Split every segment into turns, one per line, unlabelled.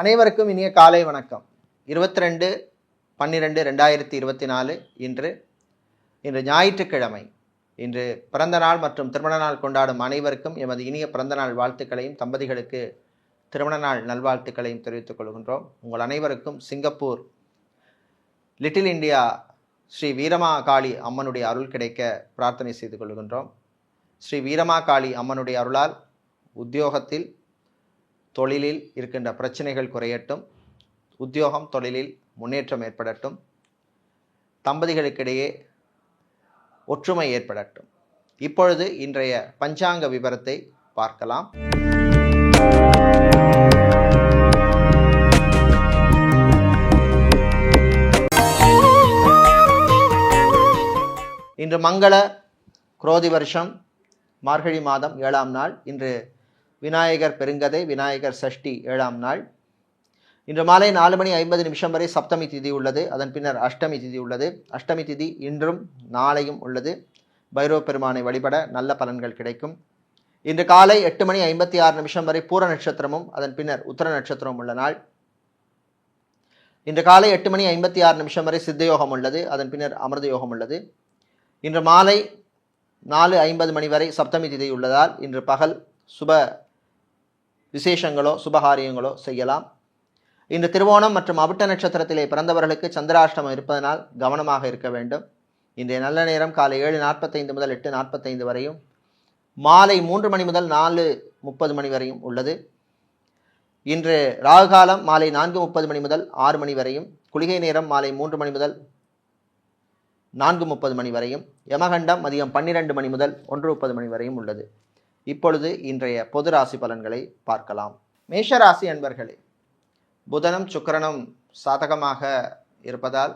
அனைவருக்கும் இனிய காலை வணக்கம். இருபத்தி ரெண்டு பன்னிரெண்டு ரெண்டாயிரத்தி இருபத்தி நாலு இன்று இன்று ஞாயிற்றுக்கிழமை. இன்று பிறந்த நாள் மற்றும் திருமண நாள் கொண்டாடும் அனைவருக்கும் எமது இனிய பிறந்த நாள் வாழ்த்துக்களையும் தம்பதிகளுக்கு திருமண நாள் நல்வாழ்த்துக்களையும் தெரிவித்துக் கொள்கின்றோம். உங்கள் அனைவருக்கும் சிங்கப்பூர் லிட்டில் இந்தியா ஸ்ரீ வீரமா காளி அம்மனுடைய அருள் கிடைக்க பிரார்த்தனை செய்து கொள்கின்றோம். ஸ்ரீ வீரமாகாளி அம்மனுடைய அருளால் உத்தியோகத்தில் தொழிலில் இருக்கின்ற பிரச்சனைகள் குறையட்டும் உத்தியோகம் தொழிலில் முன்னேற்றம் ஏற்படட்டும் தம்பதிகளுக்கிடையே ஒற்றுமை ஏற்படட்டும். இப்பொழுது இன்றைய பஞ்சாங்க விவரத்தை பார்க்கலாம். இன்று மங்கள குரோதி வருஷம் மார்கழி மாதம் ஏழாம் நாள். இன்று விநாயகர் பெருங்கதை விநாயகர் சஷ்டி ஏழாம் நாள். இன்று மாலை நாலு மணி ஐம்பது நிமிஷம் வரை சப்தமி திதி உள்ளது. அதன் பின்னர் அஷ்டமி திதி உள்ளது. அஷ்டமி திதி இன்றும் நாளையும் உள்ளது. பைரவ பெருமானை வழிபட நல்ல பலன்கள் கிடைக்கும். இன்று காலை எட்டு மணி ஐம்பத்தி ஆறு நிமிஷம் வரை பூர நட்சத்திரமும் அதன் பின்னர் உத்தர நட்சத்திரமும் உள்ள நாள். இன்று காலை எட்டு மணி ஐம்பத்தி ஆறு நிமிஷம் வரை சித்த யோகம் உள்ளது. அதன் பின்னர் அமிர்த யோகம் உள்ளது. இன்று மாலை நாலு ஐம்பது மணி வரை சப்தமி திதி உள்ளதால் இன்று பகல் சுப விசேஷங்களோ சுபகாரியங்களோ செய்யலாம். இன்று திருவோணம் மற்றும் அவிட்ட நட்சத்திரத்திலே பிறந்தவர்களுக்கு சந்திராஷ்டமம் இருப்பதனால் கவனமாக இருக்க வேண்டும். இன்றைய நல்ல நேரம் காலை ஏழு நாற்பத்தைந்து முதல் எட்டு நாற்பத்தைந்து வரையும் மாலை மூன்று மணி முதல் நாலு முப்பது மணி வரையும் உள்ளது. இன்று ராகு காலம் மாலை நான்கு முப்பது மணி முதல் ஆறு மணி வரையும் குளிகை நேரம் மாலை மூன்று மணி முதல் நான்கு முப்பது மணி வரையும் யமகண்டம் மதியம் பன்னிரெண்டு மணி முதல் ஒன்று முப்பது மணி வரையும் உள்ளது. இப்பொழுது இன்றைய பொது ராசி பலன்களை பார்க்கலாம். மேஷராசி அன்பர்களே புதனும் சுக்கரனும் சாதகமாக இருப்பதால்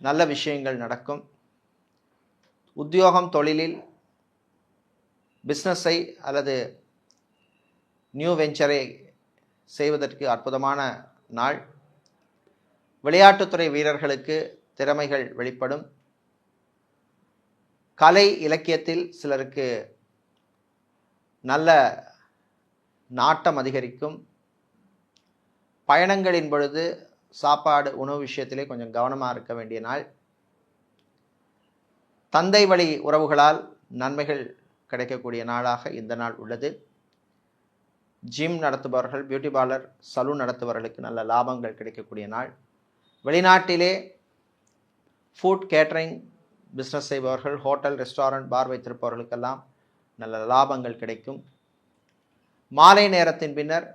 நல்ல விஷயங்கள் நடக்கும். உத்தியோகம் தொழிலில் பிஸ்னஸை அல்லது நியூ வெஞ்சரை செய்வதற்கு அற்புதமான நாள். விளையாட்டுத்துறை வீரர்களுக்கு திறமைகள் வெளிப்படும். கலை இலக்கியத்தில் சிலருக்கு நல்ல நாட்டம் அதிகரிக்கும். பயணங்களின் பொழுது சாப்பாடு உணவு விஷயத்திலே கொஞ்சம் கவனமாக இருக்க வேண்டிய நாள். தந்தை வழி உறவுகளால் நன்மைகள் கிடைக்கக்கூடிய நாளாக இந்த நாள் உள்ளது. ஜிம் நடத்துபவர்கள் பியூட்டி பார்லர் சலூன் நடத்துபவர்களுக்கு நல்ல லாபங்கள் கிடைக்கக்கூடிய நாள். வெளிநாட்டிலே ஃபுட் கேட்டரிங் பிஸ்னஸ் செய்பவர்கள் ஹோட்டல் ரெஸ்டாரண்ட் பார் வைத்திருப்பவர்களுக்கெல்லாம் நல்ல லாபங்கள் கிடைக்கும். மாலை நேரத்தின் பின்னர்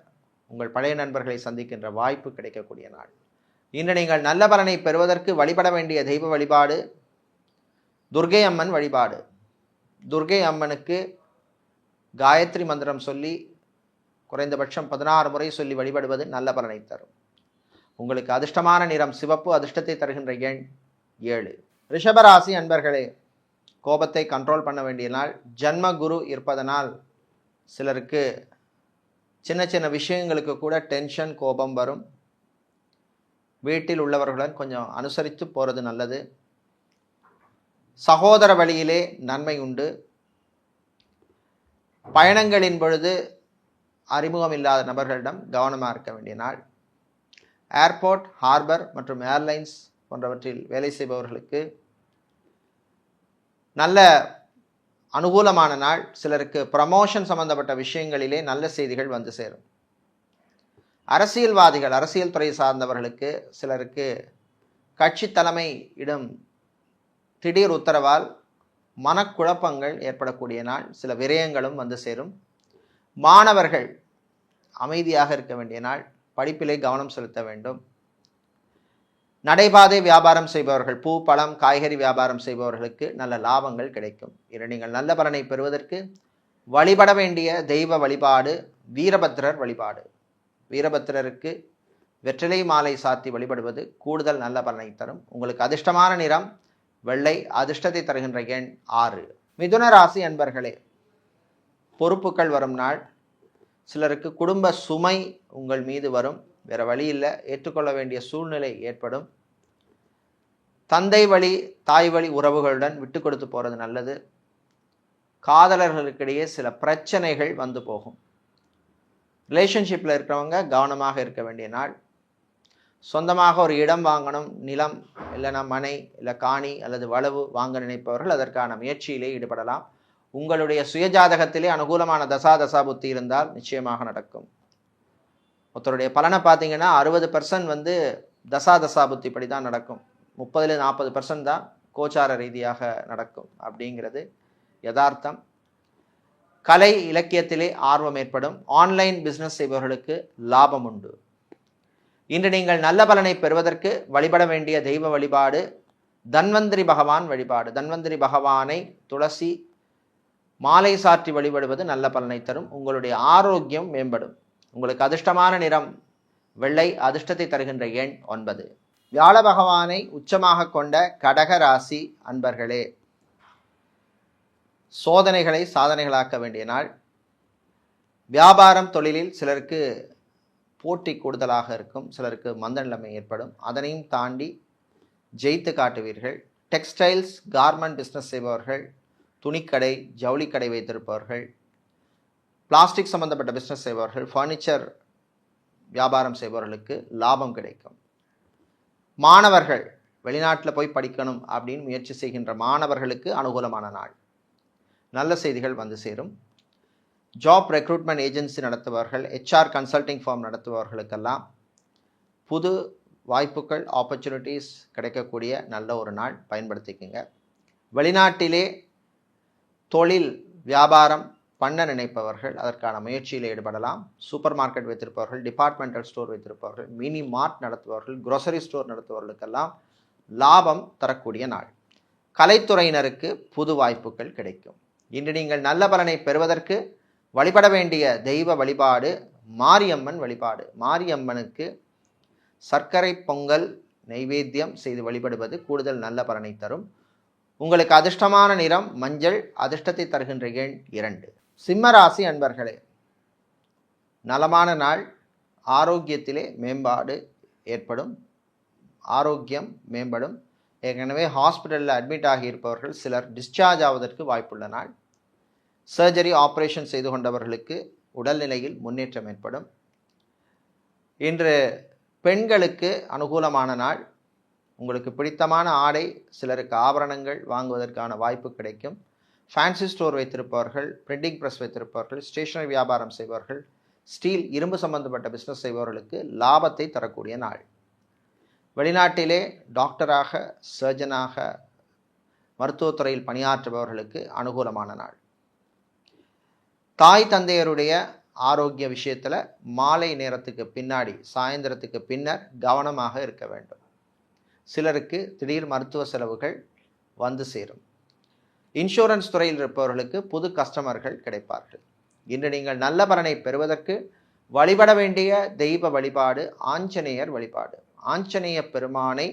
உங்கள் பழைய நண்பர்களை சந்திக்கின்ற வாய்ப்பு கிடைக்கக்கூடிய நாள். இன்று நீங்கள் நல்ல பலனை பெறுவதற்கு வழிபட வேண்டிய தெய்வ வழிபாடு துர்கை அம்மன் வழிபாடு. துர்கை அம்மனுக்கு காயத்ரி மந்திரம் சொல்லி குறைந்தபட்சம் பதினாறு முறை சொல்லி வழிபடுவது நல்ல பலனை தரும். உங்களுக்கு அதிர்ஷ்டமான நிறம் சிவப்பு அதிர்ஷ்டத்தை தருகின்ற எண் ஏழு. ரிஷபராசி அன்பர்களே கோபத்தை கண்ட்ரோல் பண்ண வேண்டிய நாள் ஜன்ம குரு இருப்பதனால் சிலருக்கு சின்ன சின்ன விஷயங்களுக்கு கூட டென்ஷன் கோபம் வரும். வீட்டில் உள்ளவர்களுடன் கொஞ்சம் அனுசரித்து போகிறது நல்லது. சகோதர வழியிலே நன்மை உண்டு. பயணங்களின் பொழுது அறிமுகம் இல்லாத நபர்களிடம் கவனமாக இருக்க வேண்டிய நாள். ஏர்போர்ட் ஹார்பர் மற்றும் ஏர்லைன்ஸ் போன்றவற்றில் வேலை செய்பவர்களுக்கு நல்ல அனுகூலமான நாள். சிலருக்கு ப்ரமோஷன் சம்பந்தப்பட்ட விஷயங்களிலே நல்ல செய்திகள் வந்து சேரும். அரசியல்வாதிகள் அரசியல் துறை சார்ந்தவர்களுக்கு சிலருக்கு கட்சி தலைமை இடம் திடீர் உத்தரவால் மனக்குழப்பங்கள் ஏற்படக்கூடிய நாள். சில விரயங்களும் வந்து சேரும். மாணவர்கள் அமைதியாக இருக்க வேண்டிய நாள். படிப்பிலே கவனம் செலுத்த வேண்டும். நடைபாதை வியாபாரம் செய்பவர்கள் பூ பழம் காய்கறி வியாபாரம் செய்பவர்களுக்கு நல்ல லாபங்கள் கிடைக்கும். இரு நீங்கள் நல்ல பலனை பெறுவதற்கு வழிபட வேண்டிய தெய்வ வழிபாடு வீரபத்திரர் வழிபாடு. வீரபத்திரருக்கு வெற்றிலை மாலை சாத்தி வழிபடுவது கூடுதல் நல்ல பலனை தரும். உங்களுக்கு அதிர்ஷ்டமான நிறம் வெள்ளை அதிர்ஷ்டத்தை தருகின்ற எண் ஆறு. மிதுன ராசி அன்பர்களே பொறுப்புகள் வரும் நாள். சிலருக்கு குடும்ப சுமை உங்கள் மீது வரும். வேற வழி இல்லை. ஏற்றுக்கொள்ள வேண்டிய சூழ்நிலை ஏற்படும். தந்தை வழி தாய் வழி உறவுகளுடன் விட்டு கொடுத்து போகிறது நல்லது. காதலர்களுக்கிடையே சில பிரச்சனைகள் வந்து போகும். ரிலேஷன்ஷிப்பில் இருக்கிறவங்க கவனமாக இருக்க வேண்டிய நாள். சொந்தமாக ஒரு இடம் வாங்கணும் நிலம் இல்லைன்னா மனை இல்லை காணி அல்லது வளவு வாங்க நினைப்பவர்கள் அதற்கான முயற்சியிலே ஈடுபடலாம். உங்களுடைய சுயஜாதகத்திலே அனுகூலமான தசா தசா புத்தி இருந்தால் நிச்சயமாக நடக்கும். ஒருத்தருடைய பலனை பார்த்தீங்கன்னா அறுபது பர்சன்ட் வந்து தசா தசாபுத்தி படி தான் நடக்கும். முப்பதுல நாற்பது பர்சன்ட் தான் கோச்சார ரீதியாக நடக்கும் அப்படிங்கிறது யதார்த்தம். கலை இலக்கியத்திலே ஆர்வம் ஏற்படும். ஆன்லைன் பிஸ்னஸ் செய்பவர்களுக்கு லாபம் உண்டு. இன்று நீங்கள் நல்ல பலனை பெறுவதற்கு வழிபட வேண்டிய தெய்வ வழிபாடு தன்வந்திரி பகவான் வழிபாடு. தன்வந்திரி பகவானை துளசி மாலை சாற்றி வழிபடுவது நல்ல பலனை தரும். உங்களுடைய ஆரோக்கியம் மேம்படும். உங்களுக்கு அதிர்ஷ்டமான நிறம் வெள்ளை அதிர்ஷ்டத்தை தருகின்ற எண் ஒன்பது. வியாழ பகவானை உச்சமாக கொண்ட கடக ராசி அன்பர்களே சோதனைகளை சாதனைகளாக்க வேண்டிய நாள். வியாபாரம் தொழிலில் சிலருக்கு போட்டி கூடுதலாக இருக்கும் சிலருக்கு மந்த நிலைமை ஏற்படும். அதனையும் தாண்டி ஜெயித்து காட்டுவீர்கள். டெக்ஸ்டைல்ஸ் கார்மெண்ட் பிஸ்னஸ் செய்பவர்கள் துணிக்கடை ஜவுளிக்கடை வைத்திருப்பவர்கள் பிளாஸ்டிக் சம்பந்தப்பட்ட பிஸ்னஸ் செய்பவர்கள் ஃபர்னிச்சர் வியாபாரம் செய்பவர்களுக்கு லாபம் கிடைக்கும். மாணவர்கள் வெளிநாட்டில் போய் படிக்கணும் அப்படின்னு முயற்சி செய்கின்ற மாணவர்களுக்கு அனுகூலமான நாள். நல்ல செய்திகள் வந்து சேரும். ஜாப் ரெக்ரூட்மெண்ட் ஏஜென்சி நடத்துபவர்கள் ஹெச்ஆர் கன்சல்டிங் ஃபார்ம் நடத்துபவர்களுக்கெல்லாம் புது வாய்ப்புகள் ஆப்பர்ச்சுனிட்டிஸ் கிடைக்கக்கூடிய நல்ல ஒரு நாள். பயன்படுத்திக்கங்க. வெளிநாட்டிலே தொழில் வியாபாரம் பண்ண நினைப்பவர்கள் அதற்கான முயற்சியில் ஈடுபடலாம். சூப்பர் மார்க்கெட் வைத்திருப்பவர்கள் டிபார்ட்மெண்டல் ஸ்டோர் வைத்திருப்பவர்கள் மினி மார்ட் நடத்துபவர்கள் குரோசரி ஸ்டோர் நடத்துபவர்களுக்கெல்லாம் லாபம் தரக்கூடிய நாள். கலைத்துறையினருக்கு புது வாய்ப்புகள் கிடைக்கும். இன்று நீங்கள் நல்ல பலனை பெறுவதற்கு வழிபட வேண்டிய தெய்வ வழிபாடு மாரியம்மன் வழிபாடு. மாரியம்மனுக்கு சர்க்கரை பொங்கல் நைவேத்தியம் செய்து வழிபடுவது கூடுதல் நல்ல பலனை தரும். உங்களுக்கு அதிர்ஷ்டமான நிறம் மஞ்சள் அதிர்ஷ்டத்தை தருகின்ற எண் இரண்டு. சிம்மராசி அன்பர்களே நலமான நாள் ஆரோக்கியத்திலே மேம்பாடு ஏற்படும் ஆரோக்கியம் மேம்படும். ஏற்கனவே ஹாஸ்பிட்டலில் அட்மிட் ஆகியிருப்பவர்கள் சிலர் டிஸ்சார்ஜ் ஆவதற்கு வாய்ப்புள்ள நாள். சர்ஜரி ஆப்ரேஷன் செய்து கொண்டவர்களுக்கு உடல்நிலையில் முன்னேற்றம் ஏற்படும். இன்று பெண்களுக்கு அனுகூலமான நாள். உங்களுக்கு பிடித்தமான ஆடை சிலருக்கு ஆபரணங்கள் வாங்குவதற்கான வாய்ப்பு கிடைக்கும். ஃபேன்சி ஸ்டோர் வைத்திருப்பவர்கள் பிரிண்டிங் ப்ரெஸ் வைத்திருப்பவர்கள் ஸ்டேஷனரி வியாபாரம் செய்பவர்கள் ஸ்டீல் இரும்பு சம்பந்தப்பட்ட பிஸ்னஸ் செய்பவர்களுக்கு லாபத்தை தரக்கூடிய நாள். வெளிநாட்டிலே டாக்டராக சர்ஜனாக மருத்துவத்துறையில் பணியாற்றுபவர்களுக்கு அனுகூலமான நாள். தாய் தந்தையருடைய ஆரோக்கிய விஷயத்தில் மாலை நேரத்துக்கு பின்னாடி சாயந்தரத்துக்கு பின்னர் கவனமாக இருக்க வேண்டும். சிலருக்கு திடீர் மருத்துவ செலவுகள் வந்து சேரும். இன்சூரன்ஸ் துறையில் இருப்பவர்களுக்கு புது கஸ்டமர்கள் கிடைப்பார்கள். இன்று நீங்கள் நல்ல பலனை பெறுவதற்கு வழிபட வேண்டிய தெய்வ வழிபாடு ஆஞ்சநேயர் வழிபாடு. ஆஞ்சநேய பெருமானை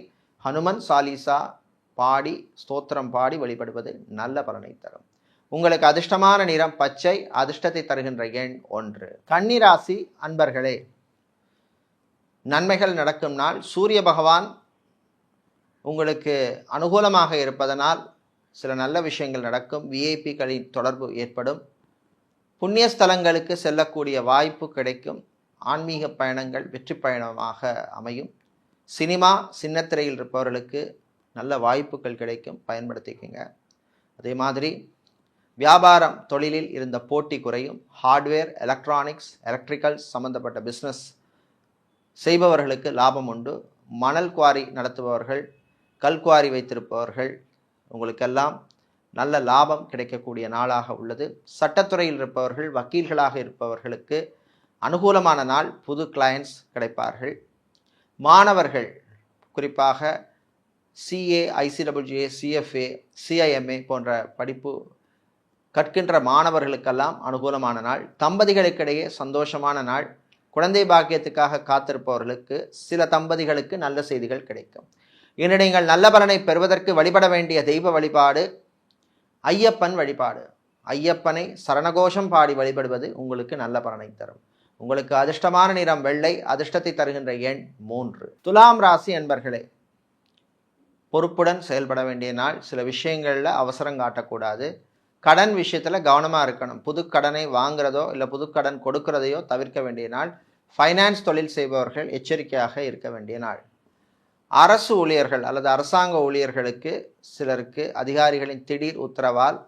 ஹனுமன் சாலிசா பாடி ஸ்தோத்திரம் பாடி வழிபடுவது நல்ல பலனை தரும். உங்களுக்கு அதிர்ஷ்டமான நிறம் பச்சை அதிர்ஷ்டத்தை தருகின்ற எண் ஒன்று. கன்னிராசி அன்பர்களே நன்மைகள் நடக்கும் நாள். சூரிய பகவான் உங்களுக்கு அனுகூலமாக இருப்பதனால் சில நல்ல விஷயங்கள் நடக்கும். விஐபிகளின் தொடர்பு ஏற்படும். புண்ணிய ஸ்தலங்களுக்கு செல்லக்கூடிய வாய்ப்பு கிடைக்கும். ஆன்மீக பயணங்கள் வெற்றி பயணமாக அமையும். சினிமா சின்னத்திரையில் இருப்பவர்களுக்கு நல்ல வாய்ப்புகள் கிடைக்கும். பயன்படுத்திக்கங்க. அதே மாதிரி வியாபாரம் தொழிலில் இருந்த போட்டி குறையும். ஹார்ட்வேர் எலக்ட்ரானிக்ஸ் எலக்ட்ரிக்கல்ஸ் சம்பந்தப்பட்ட பிஸ்னஸ் செய்பவர்களுக்கு லாபம் உண்டு. மணல் குவாரி நடத்துபவர்கள் கல்குவாரி வைத்திருப்பவர்கள் உங்களுக்கெல்லாம் நல்ல லாபம் கிடைக்கக்கூடிய நாளாக உள்ளது. சட்டத்துறையில் இருப்பவர்கள் வக்கீல்களாக இருப்பவர்களுக்கு அனுகூலமான நாள் புது கிளையண்ட்ஸ் கிடைப்பார்கள். மாணவர்கள் குறிப்பாக சிஏ ஐசிடபிள்யூஏ சிஎஃப்ஏ சிஐஎம்ஏ போன்ற படிப்பு கற்கின்ற மாணவர்களுக்கெல்லாம் அனுகூலமான நாள். தம்பதிகளுக்கிடையே சந்தோஷமான நாள். குழந்தை பாக்கியத்துக்காக காத்திருப்பவர்களுக்கு சில தம்பதிகளுக்கு நல்ல செய்திகள் கிடைக்கும். இன்று நீங்கள் நல்ல பலனை பெறுவதற்கு வழிபட வேண்டிய தெய்வ வழிபாடு ஐயப்பன் வழிபாடு. ஐயப்பனை சரணகோஷம் பாடி வழிபடுவது உங்களுக்கு நல்ல பலனை தரும். உங்களுக்கு அதிர்ஷ்டமான நிறம் வெள்ளை அதிர்ஷ்டத்தை தருகின்ற எண் மூன்று. துலாம் ராசி என்பர்களே பொறுப்புடன் செயல்பட வேண்டிய நாள். சில விஷயங்களில் அவசரம் காட்டக்கூடாது. கடன் விஷயத்தில் கவனமாக இருக்கணும். புது கடனை வாங்குறதோ இல்லை புது கடன் கொடுக்கிறதையோ தவிர்க்க வேண்டிய நாள். ஃபைனான்ஸ் தொழில் செய்பவர்கள் எச்சரிக்கையாக இருக்க வேண்டிய நாள். அரசு ஊழியர்கள் அல்லது அரசாங்க ஊழியர்களுக்கு சிலருக்கு அதிகாரிகளின் திடீர் உத்தரவால்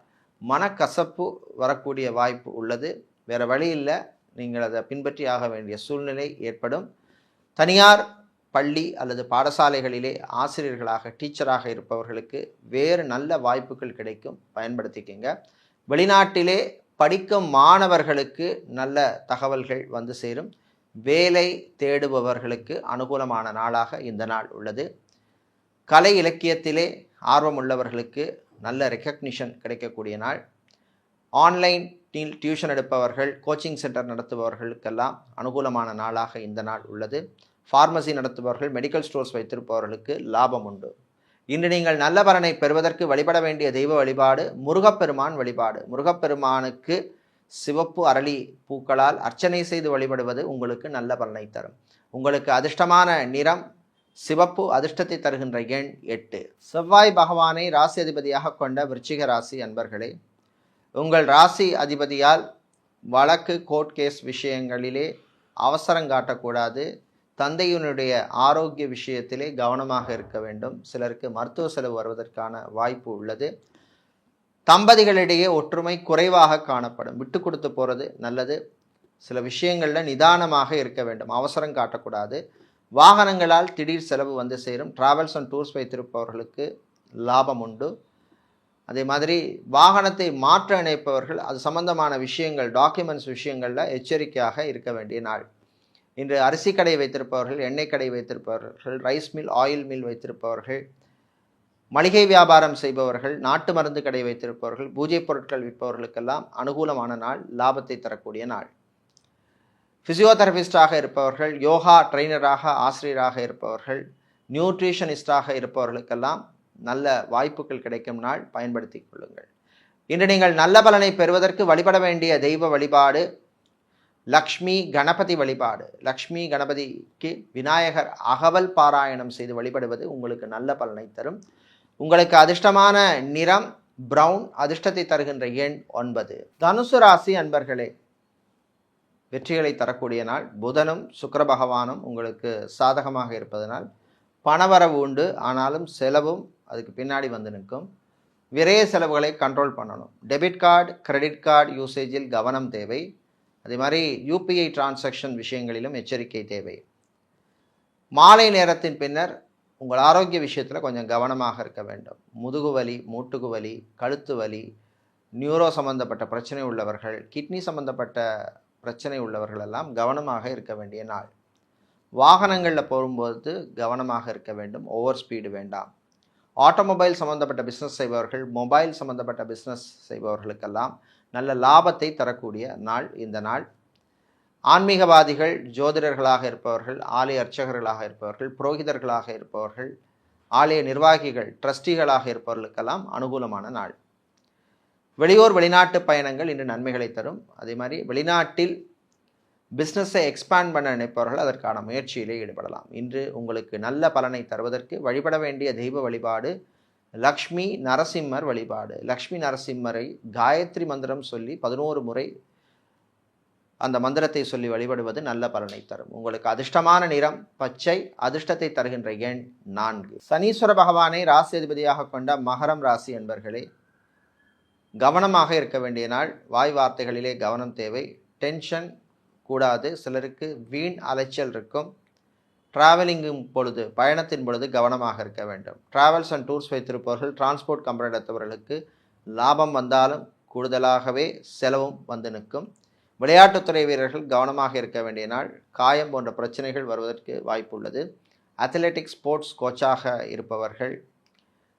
மனக்கசப்பு வரக்கூடிய வாய்ப்பு உள்ளது. வேறு வழி இல்லை. நீங்கள் அதை பின்பற்றி ஆக வேண்டிய சூழ்நிலை ஏற்படும். தனியார் பள்ளி அல்லது பாடசாலைகளிலே ஆசிரியர்களாக டீச்சராக இருப்பவர்களுக்கு வேறு நல்ல வாய்ப்புகள் கிடைக்கும். பயன்படுத்திக்கங்க. வெளிநாட்டிலே படிக்கும் மாணவர்களுக்கு நல்ல தகவல்கள் வந்து சேரும். வேலை தேடுபவர்களுக்கு அனுகூலமான நாளாக இந்த நாள் உள்ளது. கலை இலக்கியத்திலே ஆர்வமுள்ளவர்களுக்கு நல்ல ரெக்கக்னிஷன் கிடைக்கக்கூடிய நாள். ஆன்லைன் டியூஷன் எடுப்பவர்கள் கோச்சிங் சென்டர் நடத்துபவர்களுக்கெல்லாம் அனுகூலமான நாளாக இந்த நாள் உள்ளது. ஃபார்மசி நடத்துபவர்கள் மெடிக்கல் ஸ்டோர்ஸ் வைத்திருப்பவர்களுக்கு லாபம் உண்டு. இன்று நீங்கள் நல்ல பலனை பெறுவதற்கு வழிபட வேண்டிய தெய்வ வழிபாடு முருகப்பெருமான் வழிபாடு. முருகப்பெருமானுக்கு சிவப்பு அரளி பூக்களால் அர்ச்சனை செய்து வழிபடுவது உங்களுக்கு நல்ல பலனை தரும். உங்களுக்கு அதிர்ஷ்டமான நிறம் சிவப்பு அதிர்ஷ்டத்தை தருகின்ற எண் எட்டு. செவ்வாய் பகவானை ராசி அதிபதியாக கொண்ட விருச்சிக ராசி அன்பர்களே உங்கள் ராசி அதிபதியால் வழக்கு கோர்ட் கேஸ் விஷயங்களிலே அவசரம் காட்டக்கூடாது. தந்தையினுடைய ஆரோக்கிய விஷயத்திலே கவனமாக இருக்க வேண்டும். சிலருக்கு மருத்துவ செலவு வருவதற்கான வாய்ப்பு உள்ளது. தம்பதிகளிடையே ஒற்றுமை குறைவாக காணப்படும். விட்டு கொடுத்து போகிறது நல்லது. சில விஷயங்களில் நிதானமாக இருக்க வேண்டும். அவசரம் காட்டக்கூடாது. வாகனங்களால் திடீர் செலவு வந்து சேரும். டிராவல்ஸ் அண்ட் டூர்ஸ் வைத்திருப்பவர்களுக்கு லாபம் உண்டு. அதே மாதிரி வாகனத்தை மாற்ற இணைப்பவர்கள் அது சம்பந்தமான விஷயங்கள் டாக்குமெண்ட்ஸ் விஷயங்களில் எச்சரிக்கையாக இருக்க வேண்டிய நாள். இன்று அரிசி கடை வைத்திருப்பவர்கள் எண்ணெய் கடை வைத்திருப்பவர்கள் ரைஸ் மில் ஆயில் மில் வைத்திருப்பவர்கள் மளிகை வியாபாரம் செய்பவர்கள் நாட்டு மருந்து கடை வைத்திருப்பவர்கள் பூஜை பொருட்கள் விற்பவர்களுக்கெல்லாம் அனுகூலமான நாள் லாபத்தை தரக்கூடிய நாள். ஃபிசியோதெரபிஸ்டாக இருப்பவர்கள் யோகா ட்ரெயினராக ஆசிரியராக இருப்பவர்கள் நியூட்ரிஷனிஸ்டாக இருப்பவர்களுக்கெல்லாம் நல்ல வாய்ப்புகள் கிடைக்கும் நாள் பயன்படுத்திக் கொள்ளுங்கள். இன்று நீங்கள் நல்ல பலனை பெறுவதற்கு வழிபட வேண்டிய தெய்வ வழிபாடு லக்ஷ்மி கணபதி வழிபாடு. லக்ஷ்மி கணபதிக்கு விநாயகர் அகவல் பாராயணம் செய்து வழிபடுவது உங்களுக்கு நல்ல பலனை தரும். உங்களுக்கு அதிர்ஷ்டமான நிறம் பிரவுன் அதிர்ஷ்டத்தை தருகின்ற எண் ஒன்பது. தனுசு ராசி அன்பர்களே வெற்றிகளை தரக்கூடிய நாள். புதனும் சுக்கர பகவானும் உங்களுக்கு சாதகமாக இருப்பதனால் பணவரவு உண்டு. ஆனாலும் செலவும் அதுக்கு பின்னாடி வந்து நிற்கும். விரைய செலவுகளை கண்ட்ரோல் பண்ணணும். டெபிட் கார்டு கிரெடிட் கார்டு யூசேஜில் கவனம் தேவை. அதே மாதிரி யூபிஐ டிரான்சாக்ஷன் விஷயங்களிலும் எச்சரிக்கை தேவை. மாலை நேரத்தின் பின்னர் உங்கள் ஆரோக்கிய விஷயத்தில் கொஞ்சம் கவனமாக இருக்க வேண்டும். முதுகு வலி மூட்டுகு வலி கழுத்து வலி நியூரோ சம்பந்தப்பட்ட பிரச்சனை உள்ளவர்கள் கிட்னி சம்பந்தப்பட்ட பிரச்சனை உள்ளவர்கள் எல்லாம் கவனமாக இருக்க வேண்டிய நாள். வாகனங்களில் போகும்போது கவனமாக இருக்க வேண்டும். ஓவர் ஸ்பீடு வேண்டாம். ஆட்டோமொபைல் சம்மந்தப்பட்ட பிஸ்னஸ் செய்பவர்கள் மொபைல் சம்மந்தப்பட்ட பிஸ்னஸ் செய்பவர்களுக்கெல்லாம் நல்ல லாபத்தை தரக்கூடிய நாள் இந்த நாள். ஆன்மீகவாதிகள் ஜோதிடர்களாக இருப்பவர்கள் ஆலய அர்ச்சகர்களாக இருப்பவர்கள் புரோகிதர்களாக இருப்பவர்கள் ஆலய நிர்வாகிகள் ட்ரஸ்டிகளாக இருப்பவர்களுக்கெல்லாம் அனுகூலமான நாள். வெளியூர் வெளிநாட்டு பயணங்கள் இன்று நன்மைகளை தரும். அதே மாதிரி வெளிநாட்டில் பிஸ்னஸை எக்ஸ்பேண்ட் பண்ண நினைப்பவர்கள் அதற்கான முயற்சியிலே ஈடுபடலாம். இன்று உங்களுக்கு நல்ல பலனை தருவதற்கு வழிபட வேண்டிய தெய்வ வழிபாடு லக்ஷ்மி நரசிம்மர் வழிபாடு. லக்ஷ்மி நரசிம்மரை காயத்ரி மந்திரம் சொல்லி பதினோரு முறை அந்த மந்திரத்தை சொல்லி வழிபடுவது நல்ல பலனை தரும். உங்களுக்கு அதிர்ஷ்டமான நிறம் பச்சை அதிர்ஷ்டத்தை தருகின்ற எண் நான்கு. சனீஸ்வர பகவானை ராசி அதிபதியாக கொண்ட மகரம் ராசி என்பர்களே கவனமாக இருக்க வேண்டிய நாள். வாய் வார்த்தைகளிலே கவனம் தேவை. டென்ஷன் கூடாது. சிலருக்கு வீண் அலைச்சல் இருக்கும். டிராவலிங்கும் பொழுது பயணத்தின் பொழுது கவனமாக இருக்க வேண்டும். டிராவல்ஸ் அண்ட் டூர்ஸ் வைத்திருப்பவர்கள் டிரான்ஸ்போர்ட் கம்பெனி எடுத்தவர்களுக்கு லாபம் வந்தாலும் கூடுதலாகவே செலவும் வந்து நிற்கும். விளையாட்டுத்துறை வீரர்கள் கவனமாக இருக்க வேண்டிய நாள். காயம் போன்ற பிரச்சனைகள் வருவதற்கு வாய்ப்பு உள்ளது அத்லெட்டிக்ஸ் ஸ்போர்ட்ஸ் கோச்சாக இருப்பவர்கள்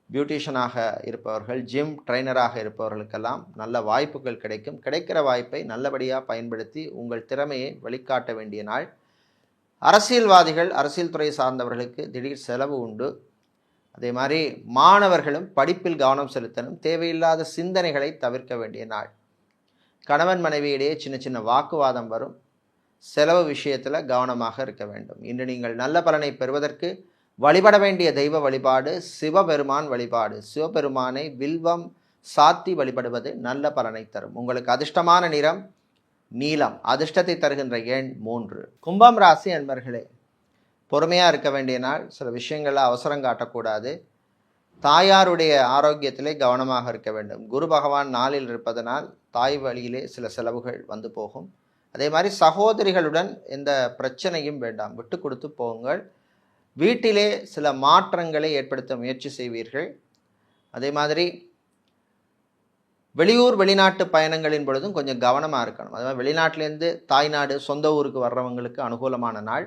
பியூட்டிஷியனாக இருப்பவர்கள் ஜிம் ட்ரைனராக இருப்பவர்களுக்கெல்லாம் நல்ல வாய்ப்புகள் கிடைக்கும். கிடைக்கிற வாய்ப்பை நல்லபடியாக பயன்படுத்தி உங்கள் திறமையை வெளிக்காட்ட வேண்டிய நாள். அரசியல்வாதிகள் அரசியல் துறை சார்ந்தவர்களுக்கு திடீர் செலவு உண்டு. அதே மாதிரி மாணவர்களும் படிப்பில் கவனம் செலுத்தணும். தேவையில்லாத சிந்தனைகளை தவிர்க்க வேண்டிய நாள். கணவன் மனைவியிடையே சின்ன சின்ன வாக்குவாதம் வரும். செலவு விஷயத்தில் கவனமாக இருக்க வேண்டும். இன்று நீங்கள் நல்ல பலனை பெறுவதற்கு வழிபட வேண்டிய தெய்வ வழிபாடு சிவபெருமான் வழிபாடு. சிவபெருமானை வில்வம் சாத்தி வழிபடுவது நல்ல பலனை தரும். உங்களுக்கு அதிர்ஷ்டமான நிறம் நீலம். அதிர்ஷ்டத்தை தருகின்ற எண் மூன்று. கும்பம் ராசி அன்பர்களே பொறுமையாக இருக்க வேண்டிய நாள். சில விஷயங்களில் அவசரம் காட்டக்கூடாது. தாயாருடைய ஆரோக்கியத்திலே கவனமாக இருக்க வேண்டும். குரு பகவான் நாளில் இருப்பதனால் தாய் வழியிலே சில செலவுகள் வந்து போகும். அதே மாதிரி சகோதரிகளுடன் எந்த பிரச்சனையும் வேண்டாம். விட்டு கொடுத்து போங்கள். வீட்டிலே சில மாற்றங்களை ஏற்படுத்த முயற்சி செய்வீர்கள். அதே மாதிரி வெளியூர் வெளிநாட்டு பயணங்களின் பொழுதும் கொஞ்சம் கவனமாக இருக்கணும். அதாவது வெளிநாட்டிலேருந்து தாய்நாடு சொந்த ஊருக்கு வர்றவங்களுக்கு அனுகூலமான நாள்.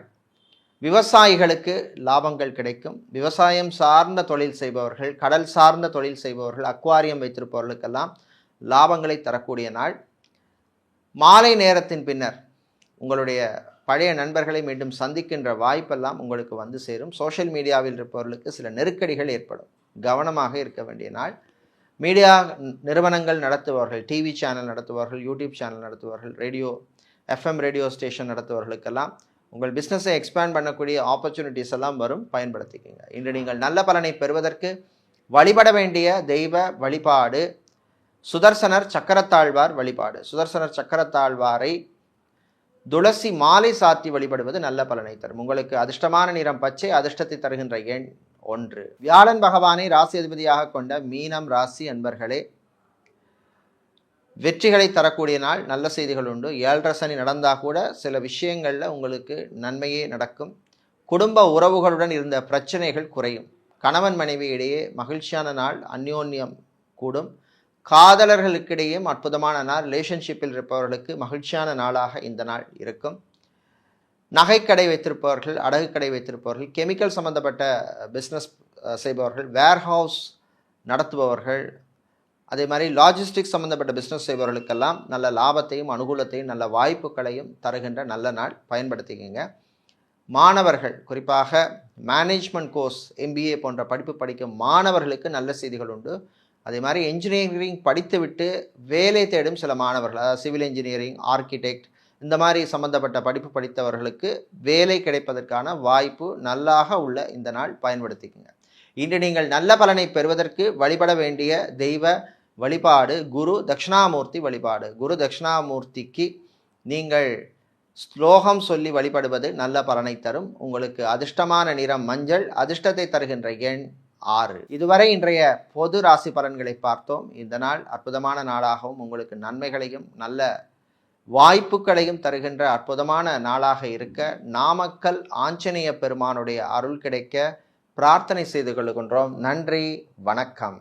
விவசாயிகளுக்கு லாபங்கள் கிடைக்கும். விவசாயம் சார்ந்த தொழில் செய்பவர்கள் கடல் சார்ந்த தொழில் செய்பவர்கள் அக்வாரியம் வைத்திருப்பவர்களுக்கெல்லாம் லாபங்களை தரக்கூடிய நாள். மாலை நேரத்தின் பின்னர் உங்களுடைய பழைய நண்பர்களை மீண்டும் சந்திக்கின்ற வாய்ப்பெல்லாம் உங்களுக்கு வந்து சேரும். சோஷியல் மீடியாவில் இருப்பவர்களுக்கு சில நெருக்கடிகள் ஏற்படும். கவனமாக இருக்க வேண்டிய நாள். மீடியா நிறுவனங்கள் நடத்துபவர்கள் டிவி சேனல் நடத்துபவர்கள் யூடியூப் சேனல் நடத்துபவர்கள் ரேடியோ எஃப்எம் ரேடியோ ஸ்டேஷன் நடத்துபவர்களுக்கெல்லாம் உங்கள் பிஸ்னஸை எக்ஸ்பேண்ட் பண்ணக்கூடிய ஆப்பர்ச்சுனிட்டிஸ் எல்லாம் வரும். பயன்படுத்திக்கோங்க. இன்று நீங்கள் நல்ல பலனை பெறுவதற்கு வழிபட வேண்டிய தெய்வ வழிபாடு சுதர்சனர் சக்கரத்தாழ்வார் வழிபாடு. சுதர்சனர் சக்கரத்தாழ்வாரை துளசி மாலை சாத்தி வழிபடுவது நல்ல பலனை தரும். உங்களுக்கு அதிர்ஷ்டமான நிறம் பச்சை அதிர்ஷ்டத்தை தருகின்ற எண் ஒன்று. வியாழன் பகவானை ராசி அதிபதியாக கொண்ட மீனம் ராசி அன்பர்களே வெற்றிகளை தரக்கூடிய நாள் நல்ல செய்திகள் உண்டு. ஏழரை சனி நடந்தால் கூட சில விஷயங்களில் உங்களுக்கு நன்மையே நடக்கும். குடும்ப உறவுகளுடன் இருந்த பிரச்சனைகள் குறையும். கணவன் மனைவி இடையே மகிழ்ச்சியான நாள் அந்யோன்யம் கூடும். காதலர்களுக்கிடையேயும் அற்புதமான நாள் ரிலேஷன்ஷிப்பில் இருப்பவர்களுக்கு மகிழ்ச்சியான நாளாக இந்த நாள் இருக்கும். நகைக்கடை வைத்திருப்பவர்கள் அடகு கடை வைத்திருப்பவர்கள் கெமிக்கல் சம்பந்தப்பட்ட பிஸ்னஸ் செய்பவர்கள் வேர்ஹவுஸ் நடத்துபவர்கள் அதே மாதிரி லாஜிஸ்டிக்ஸ் சம்மந்தப்பட்ட பிஸ்னஸ் செய்பவர்களுக்கெல்லாம் நல்ல லாபத்தையும் அனுகூலத்தையும் நல்ல வாய்ப்புகளையும் தருகின்ற நல்ல நாள். பயன்படுத்திக்கங்க. மாணவர்கள் குறிப்பாக மேனேஜ்மெண்ட் கோர்ஸ் எம்பிஏ போன்ற படிப்பு படிக்கும் மாணவர்களுக்கு நல்ல செய்திகள் உண்டு. அதே மாதிரி என்ஜினியரிங் படித்துவிட்டு வேலை தேடும் சில மாணவர்கள் அதாவது சிவில் இன்ஜினியரிங் ஆர்கிடெக்ட் இந்த மாதிரி சம்பந்தப்பட்ட படிப்பு படித்தவர்களுக்கு வேலை கிடைப்பதற்கான வாய்ப்பு நல்லாக உள்ள இந்த நாள் பயன்படுத்திக்கங்க. இன்று நீங்கள் நல்ல பலனை பெறுவதற்கு வழிபட வேண்டிய தெய்வ வழிபாடு குரு தட்சிணாமூர்த்தி வழிபாடு. குரு தட்சிணாமூர்த்திக்கு நீங்கள் ஸ்லோகம் சொல்லி வழிபடுவது நல்ல பலனை தரும். உங்களுக்கு அதிர்ஷ்டமான நிறம் மஞ்சள் அதிர்ஷ்டத்தை தருகின்ற எண் ஆறு. இதுவரை இன்றைய பொது ராசி பலன்களை பார்த்தோம். இந்த நாள் அற்புதமான நாளாகவும் உங்களுக்கு நன்மைகளையும் நல்ல வாய்ப்புகளையும் தருகின்ற அற்புதமான நாளாக இருக்க நாமக்கல் ஆஞ்சநேய பெருமானுடைய அருள் கிடைக்க பிரார்த்தனை செய்து கொள்கின்றோம். நன்றி வணக்கம்.